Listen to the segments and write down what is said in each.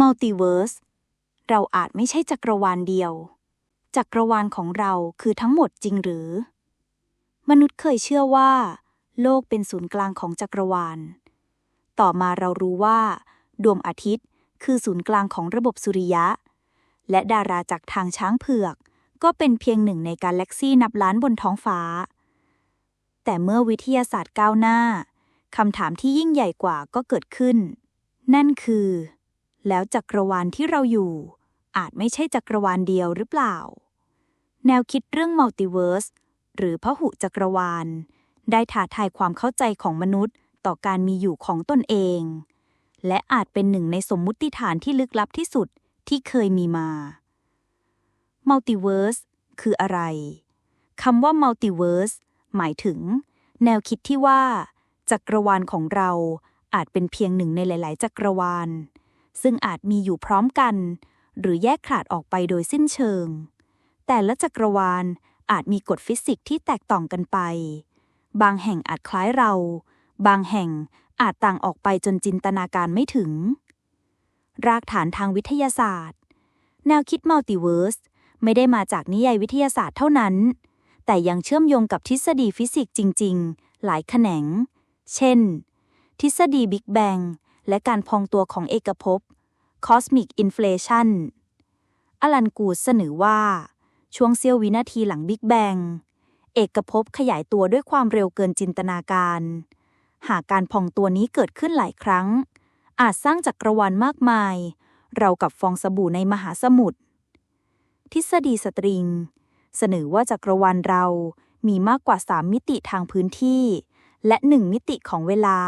มัลติเวิร์สเราอาจไม่ใช่จักรวาลเดียว จักรวาลของเราคือทั้งหมดจริงหรือ มนุษย์เคยเชื่อว่า โลกเป็นศูนย์กลางของจักรวาล ต่อมาเรารู้ว่า ดวงอาทิตย์คือศูนย์กลางของระบบสุริยะ และดาราจากรทางช้างเผือก ก็เป็นเพียงหนึ่งในกาแล็กซี่นับล้านบนท้องฟ้า แต่เมื่อวิทยาศาสตร์ก้าวหน้าคำถามที่ยิ่งใหญ่กว่าก็เกิดขึ้น นั่นคือ แล้วจักรวาลที่เราอยู่ อาจไม่ใช่จักรวาลเดียวหรือเปล่า แนวคิดเรื่องมัลติเวิร์สหรือพหุจักรวาล ได้ท้าทายความเข้าใจของมนุษย์ต่อการมีอยู่ของตนเอง และอาจเป็นหนึ่งในสมมุติฐานที่ลึกลับที่สุดที่เคยมีมามัลติเวิร์สคืออะไรคำว่ามัลติเวิร์สหมายถึง แนวคิดที่ว่า จักรวาลของเราอาจเป็นเพียงหนึ่งในหลาย ๆ จักรวาล ซึ่งอาจมีอยู่พร้อมกัน หรือแยกขาดออกไปโดยสิ้นเชิง แต่ละจักรวาลอาจมีกฎฟิสิกส์ที่แตกต่างกันไป บางแห่งอาจคล้ายเรา บางแห่งอาจต่างออกไปจนจินตนาการไม่ถึง รากฐานทางวิทยาศาสตร์ แนวคิดมัลติเวิร์สไม่ได้มาจากนิยายวิทยาศาสตร์เท่านั้น แต่ยังเชื่อมโยงกับทฤษฎีฟิสิกส์จริง ๆ หลายแขนง เช่น ทฤษฎีบิ๊กแบง และการพองตัวของเอกภพ Cosmic Inflation อลันกูดเสนอว่า ช่วงเสี้ยววินาทีหลังบิ๊กแบงเอกภพขยายตัวด้วยความเร็วเกินจินตนาการ หากการพองตัวนี้เกิดขึ้นหลายครั้ง อาจสร้างจักรวาลมากมาย เรากับฟองสบู่ในมหาสมุทร ทฤษฎีสตริง เสนอว่าจักรวาลเรามีมากกว่า 3 มิติทางพื้นที่ และ 1 มิติของเวลา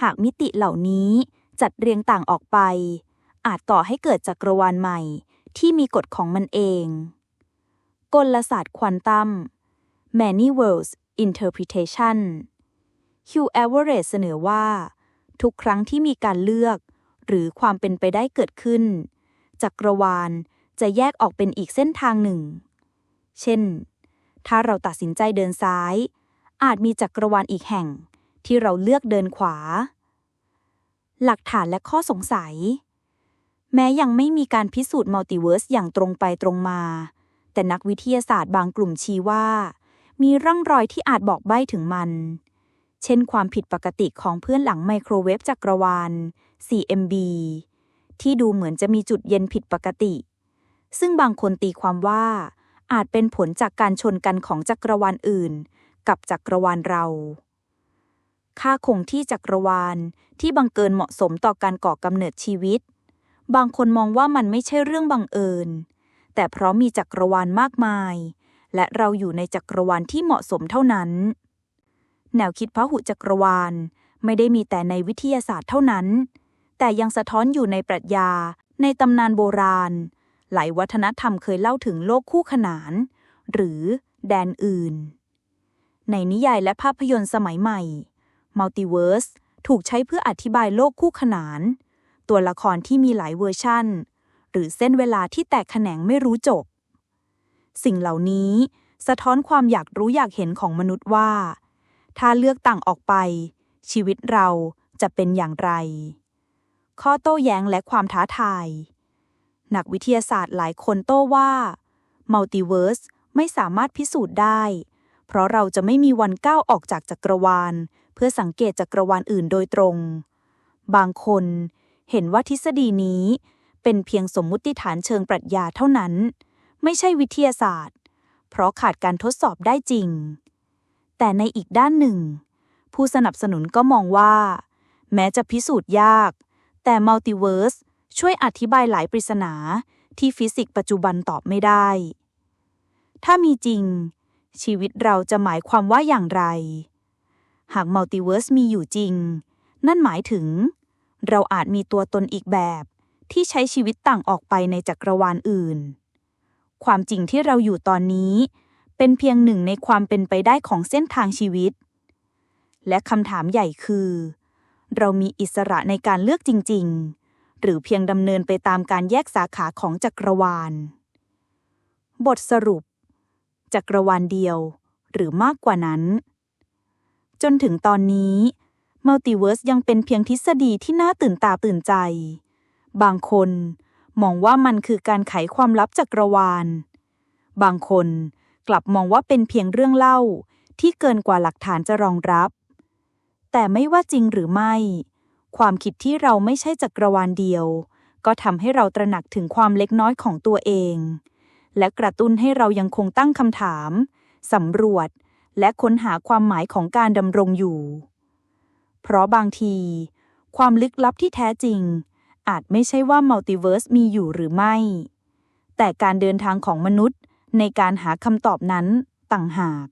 หากมิติเหล่านี้จัดเรียงต่างออกไป อาจก่อให้เกิดจักรวาลใหม่ที่มีกฎของมันเอง กลศาสตร์ควอนตัม Many Worlds Interpretation Hugh Everett เสนอว่า ทุกครั้งที่มีการเลือก หรือความเป็นไปได้เกิดขึ้น จักรวาลจะแยกออกเป็นอีกเส้นทางหนึ่ง เช่น ถ้าเราตัดสินใจเดินซ้าย อาจมีจักรวาลอีกแห่ง ที่เราเลือกเดินขวา หลักฐานและข้อสงสัย แม้ยังไม่มีการพิสูจน์มัลติเวิร์สอย่างตรงไปตรงมา แต่นักวิทยาศาสตร์บางกลุ่มชี้ว่า มีร่องรอยที่อาจบอกใบ้ถึงมัน เช่นความผิดปกติของเพื่อนหลังไมโครเวฟจักรวาล 4MB ที่ดูเหมือนจะมีจุดเย็นผิดปกติ ซึ่งบางคนตีความว่าอาจเป็นผลจากการชนกันของจักรวาลอื่น กับจักรวาลเรา ค่าคงที่จักรวาลที่บังเกินเหมาะสมต่อการก่อกำเนิดชีวิต บางคนมองว่ามันไม่ใช่เรื่องบังเอิญ แต่เพราะมีจักรวาลมากมาย และเราอยู่ในจักรวาลที่เหมาะสมเท่านั้น แนวคิดพหุจักรวาลไม่ได้มีแต่ในวิทยาศาสตร์เท่านั้น แต่ยังสะท้อนอยู่ในปรัชญา ในตำนานโบราณ หลายวัฒนธรรมเคยเล่าถึงโลกคู่ขนาน หรือแดนอื่น ในนิยายและภาพยนตร์สมัยใหม่ มัลติเวิร์สถูกใช้เพื่ออธิบายโลกคู่ขนาน ตัวละครที่มีหลายเวอร์ชันหรือเส้นเวลาที่แตกแขนงไม่รู้จบ สิ่งเหล่านี้ สะท้อนความอยากรู้อยากเห็นของมนุษย์ว่า ถ้าเลือกต่างออกไป ชีวิตเราจะเป็นอย่างไร ข้อโต้แย้งและความท้าทาย นักวิทยาศาสตร์หลายคนโต้ว่ามัลติเวิร์สไม่สามารถพิสูจน์ได้ เพราะเราจะไม่มีวันก้าวออกจากจักรวาล เพื่อสังเกตจักรวาลอื่นโดยตรง บางคนเห็นว่าทฤษฎีนี้เป็นเพียงสมมุติฐานเชิงปรัชญาเท่านั้น ไม่ใช่วิทยาศาสตร์ เพราะขาดการทดสอบได้จริง แต่ในอีกด้านหนึ่ง ผู้สนับสนุนก็มองว่า แม้จะพิสูจน์ยาก แต่มัลติเวิร์สช่วยอธิบายหลายปริศนาที่ฟิสิกส์ปัจจุบันตอบไม่ได้ ถ้ามีจริง ชีวิตเราจะหมายความว่าอย่างไร หากมัลติเวิร์สมีอยู่จริง นั่นหมายถึง เราอาจมีตัวตนอีกแบบที่ใช้ชีวิตต่างออกไปในจักรวาลอื่น ความจริงที่เราอยู่ตอนนี้ เป็นเพียงหนึ่งในความเป็นไปได้ของเส้นทางชีวิต และคำถามใหญ่คือ เรามีอิสระในการเลือกจริง ๆ หรือเพียงดำเนินไปตามการแยกสาขาของจักรวาล บทสรุป จักรวาลเดียวหรือมากกว่านั้น จนถึงตอนนี้มัลติเวิร์สยังเป็นเพียงทฤษฎีที่น่าตื่นตาตื่นใจ บางคนมองว่ามันคือการไขความลับจักรวาล บางคนกลับมองว่าเป็นเพียงเรื่องเล่าที่เกินกว่าหลักฐานจะรองรับ แต่ไม่ว่าจริงหรือไม่ ความคิดที่เราไม่ใช่จักรวาลเดียว ก็ทำให้เราตระหนักถึงความเล็กน้อยของตัวเอง และกระตุ้นให้เรายังคงตั้งคำถามสำรวจ และค้นหาความหมายของการดำรงอยู่ เพราะบางที ความลึกลับที่แท้จริง อาจไม่ใช่ว่ามัลติเวิร์สมีอยู่หรือไม่ แต่การเดินทางของมนุษย์ในการหาคำตอบนั้นต่างหาก